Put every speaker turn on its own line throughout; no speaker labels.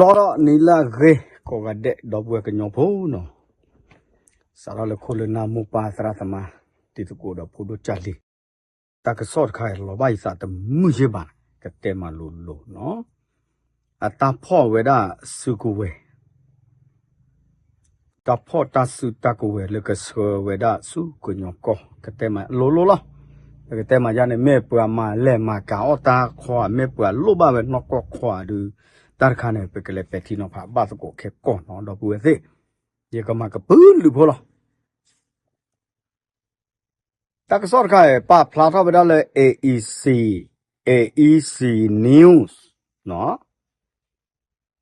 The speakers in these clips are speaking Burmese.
လောတော့နီလာရေကိုကတဲ့တော့ဘွယ်ကညောဖို့နော်စားရလခိုလနာမူပါစရသမတိတကိုတော့ဖို့တော့ချလီတကဆော့ခိုင်လောဘိုင်စာတမှုရပါကတဲ့မလို့လို့နော်အတာဖော့ဝဲတာစုကူဝဲတဖော့တဆုတကူဝဲလကဆောဝဲတာစုကိုညောကောကတဲ့မလို့လို့လားကတဲ့မရနေမဲပွားမလဲမကာအတာခွာမဲပွားလို့ပါပဲနော်ကောခွာဒူ dar khane pe kele pe ti no pha ba so ko khe ko no do pu se ye ka ma ka pu lu pho lo ta ka sor kha pa phla tha ba da le AEC AEC news no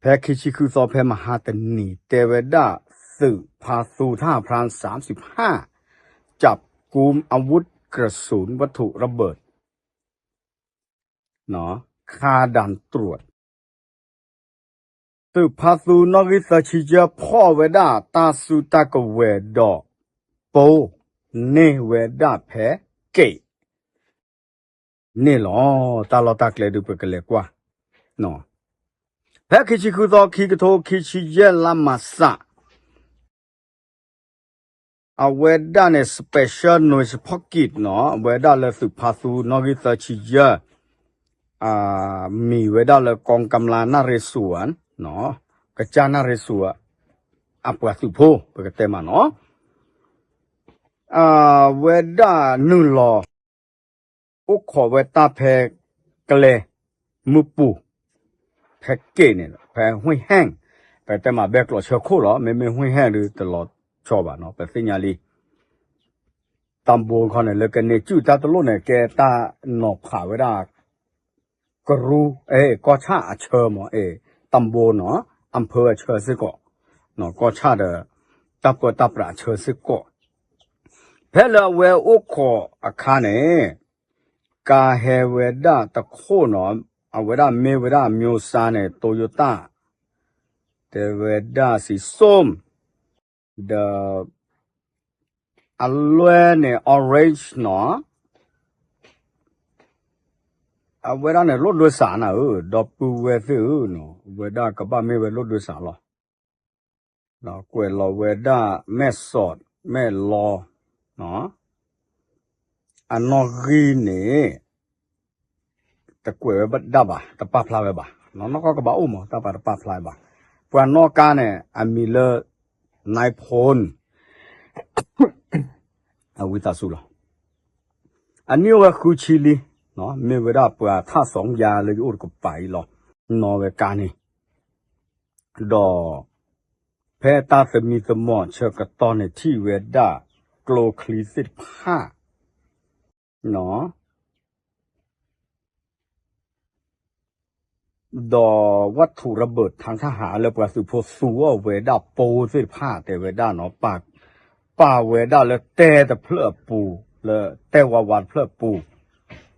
ဖဲခိချိခုသောဖဲမဟာတနီတေဝဒသုဖာသုထพราน35 จับกุมอาวุธกระสุนวัตถุระเบิดเนาะคาด่านตรวจ သူဖာသူနောကိသချီချဖောဝဒတာစုတကဝေဒောပိုးနေဝဒဖဲကိနေလောတာလောတာကလေဒုပကလေကွာနော်ဖဲခိချီခုသောခိကထောခိချီရဲ့လာမဆာအဝေဒနဲ့ special noise pocket နော်အဝေဒလည်းသူဖာသူနောကိသချီရဲ့အာမီဝေဒလည်းကောင်ကမလာနာရေဆူဝန် နော်ကကြနာရဆူအပွားစုဖိုးပကတဲမနော်အာဝေဒနုလောဥခောဝေတာဖဲကလေမူပူဖဲကဲနေလောဖဲဟွင်ဟန်ပတဲမဘက်ကလောချောခိုလောမေမေဟွင်ဟန်လူတလောချောပါနော်ပစညာလီတံဘောခနဲ့လကနေကျူတတလို့နဲ့ကဲတာနော်ခါဝေဒကရူအေကောချာအချောမောအေ 当波呢，安排的确实个，那搞差的，打不打不啦，确实个。别了为我靠啊看呢，家还为哒的可能啊为哒没为哒没有啥呢都有哒，的为哒是松的，啊绿呢 orange 呢。awera ne lo lo sa na u do pu we thu no we da ka ba me we lo lo sa lo no kwe lo we da me sot me lo no ano ri ne ta kwe we ba da ba ta pa phla we ba no no ko ka ba u mo ta pa pa phla ba pwa no ka ne a mi le nai phone a wi ta su lo a ni o ga khu chi li เนาะเม่เวลาเปล่าถ้าสองยาเลยอุดกับไปหรอกนอเวกานี่ดอแพตาสมีสมอเชอกตอนในที่เวดาโกลคลีซิตผ้าเนาะดอวัตถุระเบิดทางทหารและประสุโพสัวเวดาโปซิผ้าแต่เวดาเนาะปากป่าเวดาแล้วแต่แต่เพลอปูแล้วแต่ว่าวันเพลอปู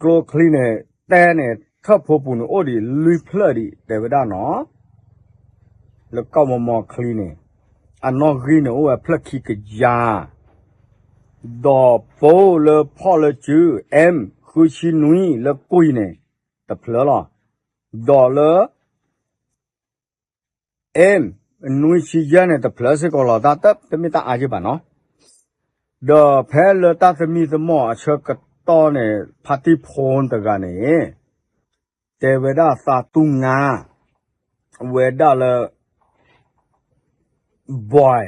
กลัวคลีเนี่ยแต่เนี่ยถ้าพบปุ่นโอ้ดิลุยเพลดิแต่ไม่ได้เนาะแล้วก็มามองคลีเนี่ยอันนอกรีเนี่ยโอ้เพลคีกยาดอโปเลพ่อเลจื้อเอ็มคือชินุยแล้วกุยเนี่ยแต่เพลหรอดอเลเอ็มนุยชิยาเนี่ยแต่เพลสิก็หลอตาตับแต่ไม่ตาอาจจะบ้าเนาะดอแพ้เลตาสมีสมอเชก 또네 파티 폰 들어가네 대외다 사뚱아 외다라 boy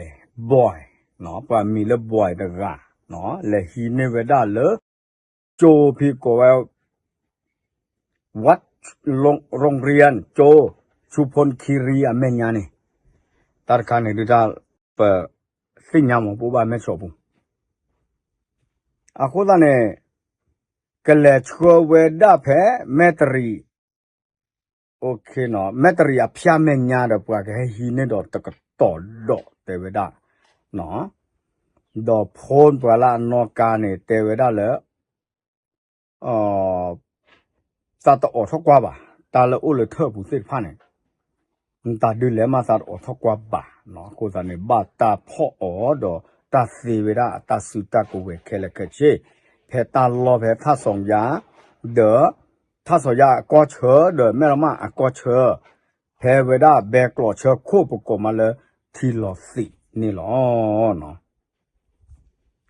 boy เนาะปามีละ boy ตะกะเนาะและฮีเนเวดาเลโจพี่ก็ว่าวัดโรงเรียน โจ ชุพลคีรีอเมญญานี่ตารคานี่ดูดาเปสิ่งยามของปูบาเมชอบุอะโคตะเนี่ย เตเวดาเลเอ่อตาตออทกว่าบ่าตาละอุลเทอบุสิพาเนี่ยตาดูแลมาตาออทกว่าบ่าเนาะโคซาเนี่ยบาตาพ่อออดอตาสีเวดาตาสุตะกูเวเคละกะเช เพตาลรอเพท่าสองยาเดอท่าสองยาก็เชอเดอแม่ละมาก็เชอเพเวดาแบกหลอเชอคู่ปกมาเลยทีหลอสินี่หลอเนาะ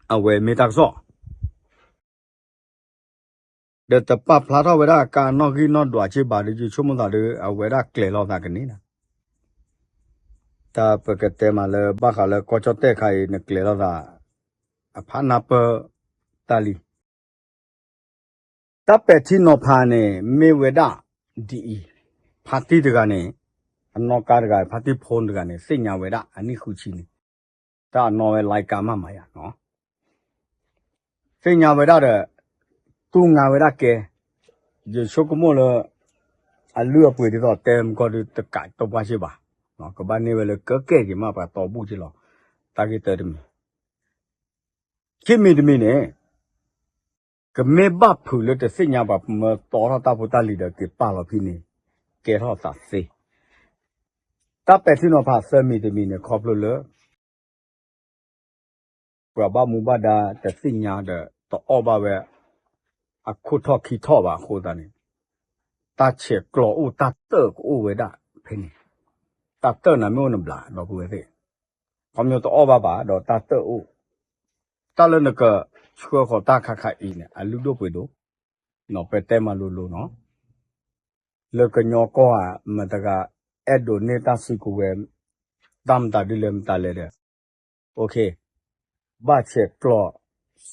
เอาไว้ไม่ตักซ้อเดี๋ยวแต่ป้าพลาดเอาเวลาการนอกที่นอนดวชีบาดียู่ชั่วโมงต่อเดือเอาเวลาเกลี่ยเราตากันนี้นะแตาปกติมาเลยบ้าเขาเลยก็จะเตะใครเนี่ยเกลี่ยเราตาผ่านนับตาลี ပ်ပက်တီနောဖာနေမေဝဒဒီဖာတိတကနေအနောကားတကဖာတိဖုန်းတကနေစိညာဝဒအနိခုချီနေဒါနော်ဝဲလိုက်ကာမမရနော်စိညာဝဒတဲ့သူငါဝဒကဲဒီရှုကမောလအလူအပွေတော့တဲမ်ကောဒီတကတော့ပါရှိပါနော်ကဘာနေဝဲလကကဲကြီးမပါတော့ဘူးချီလောတာဂီတဲဒမီခိမီဒမီနေ ကမေဘဖူလတဲ့စညာဘမတော်ရတာပတလီတဲ့ကပါလဖိနေကဲတော့သာစေတပ်ပက်ထင်းတော့ဖဆမီတမီနေခေါပလို့လပရဘမူဘဒါတစညာတဲ့တော့ဘဝဲအခုထောက်ခီထောက်ပါခိုးတာနေတချေကလောဦးတတ်တော့ကိုဝဲတာဖိနေတတ်တော့နမျိုးနဘလာတော့ဘူးပဲခေါမျိုးတော့ဘပါတော့တတ်တော့ဦးတလနက ချွေခေါ်တာခခအင်းအလူတို့ပွေတို့နော်ပတဲမလို့လို့နော်လေကညောကောအမတကအဲ့ဒိုနေတာစီကိုဝဲတမ်တာဒီလမ်တာလေတဲ့โอเคဘာချက်ကလော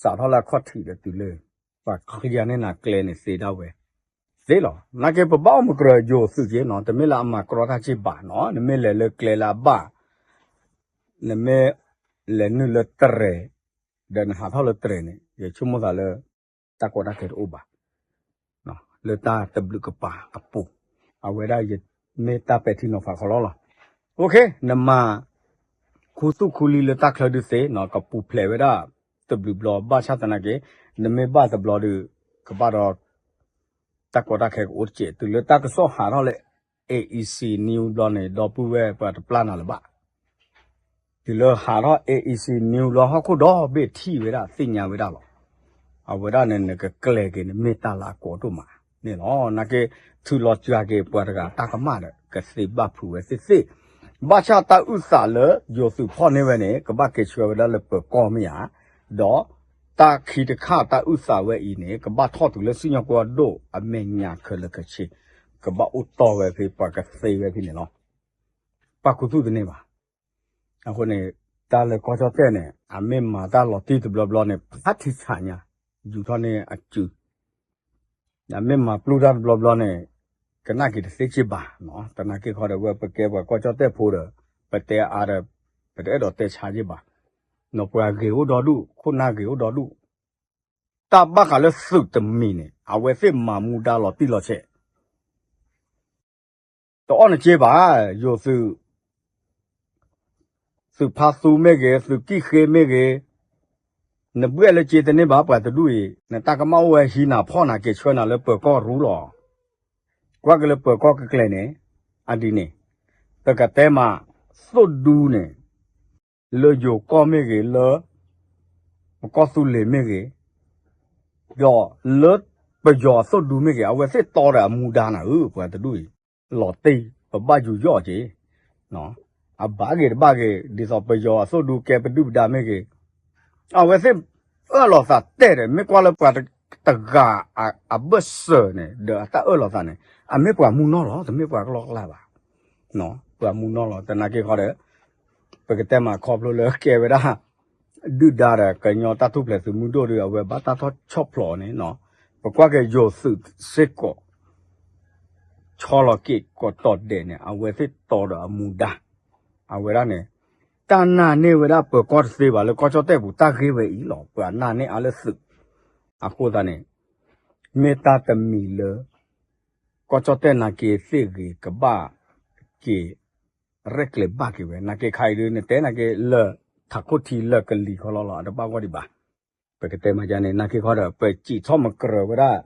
စာထလာခေါ်ထီတဲ့တူလေပါခရီးရနဲ့နာကလဲနေစေတော့ဝဲသေးလောနာကေပဘောမကရဂျိုစုကျေနော်တမီလာအမကရောတာချိပါနော်နမေလေလေကလဲလာဘာနမေလေနုလတရဲ dan ha tho le trene ye chumo da le ta ko da ke oba no le ta te blu ke pa apu a we da ye me ta pe thi no fa kholo lo okay na ma khu tu khu li le ta khlo du se no ka pu ple we da te blu blo ba cha ta na ke na me ba te blo du ka ba do ta ko da ke o che tu le ta ka so ha ro le AEC new law ne do pu we pa plan na le ba ဒီလိုဟာတော့ AEC new law ဟခုတော့ဘေထီဝေဒစညာဝေဒလောအဝေဒနဲ့ကကလေကေမေတလာကိုတို့မှာနေနော်နကေသူလောကြွားကေပွားတကတာကမတဲ့ကစေဘဖူဝဲစစ်စစ်ဘာချတာဥစာလယိုစုဖောနေဝဲနေကဘကေချွေဝေဒလပကောမယာတော့တာခီတခတာဥစာဝဲဤနေကဘထော့တူလစညာကွာဒိုအမေညာခလကချီကဘဥတော်ဝဲဖေပကစေဝဲဖြစ်နေနော်ပကုသူတနေပါ အခုနေတာလေကောချတဲ့နေအမေမာတာလော်တီတဘလဘလနေဖတ်တိချာညာယူထနေအကျူအမေမာပလူဒါဘလဘလနေကနာကိတစိချပါနော်တနာကိခေါ်တဲ့ဝပကေဘကောချတဲ့ဖိုးတယ်ပတဲအားရပတဲတော့တဲ့ချာကြီးပါနော်ပွာကေဟိုတော်လူခုနာကေဟိုတော်လူတဘကလည်းစုတမီနေအဝဲစစ်မာမူတာလော်တီလော်ချက်တော့အနေချေပါယောစု สุภาสูเมเกสุกิเคเมเกนบุเอลเจตเนบาปะตดุยนตากะมาวะฮีนาพ่อนาเกชวนาเลเปก็รู้หรอกว่าก็เลเปก็กะเคลเนอันดีเนตะกะเตมาสุดดูเนเลโยก็เมเกเล အဘာကေဘာကေဒီစောပယောဆိုဒူကေပဒူဒါမေကေအဝဲစစ်အလောစာတဲ့တယ်မေကွာလပွားတကအဘဆနဲ့ဒါတာအလောစာနဲ့အမေပွားမူနော်တော့သမေပွားကလောက်လာပါနော်ပွားမူနော်တော့တနာကေခေါ်တယ်ပကတဲမှာခေါ်ပလို့လဲကေဝရာဒူဒါရကညောတတ်ထုပလဲစမူတို့တွေဝဲဘာတာတော့ချော့ဖလော်နေနော်ပကွာကေယောစုစစ်ကောချော်လကိကောတော့တဲ့နဲ့အဝဲစစ်တော်တော်မူဒါ အဝရနဲ့တနာနေဝရပကောတ်စေပါလေကောချတဲ့ဘူးတခေဝဲဤလောပနာနေအလစုအခုတနဲ့မေတ္တာတမီလ có cho tên là cái gì cái cái ba cái rec le ba cái vậy là cái khai đưa này tên là cái lờ thắc cô thì lờ cái lì khó lo lo đó bao cái đi ba bởi cái tên mà giờ này là cái khó đó bởi chỉ cho mà cờ vậy đó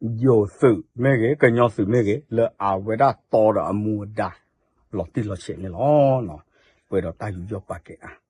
nhiều sự mấy cái cái nhau sự mấy cái lờ ảo vậy đó to đó mua đà 老弟老些呢咯喏，为了大鱼要把给啊。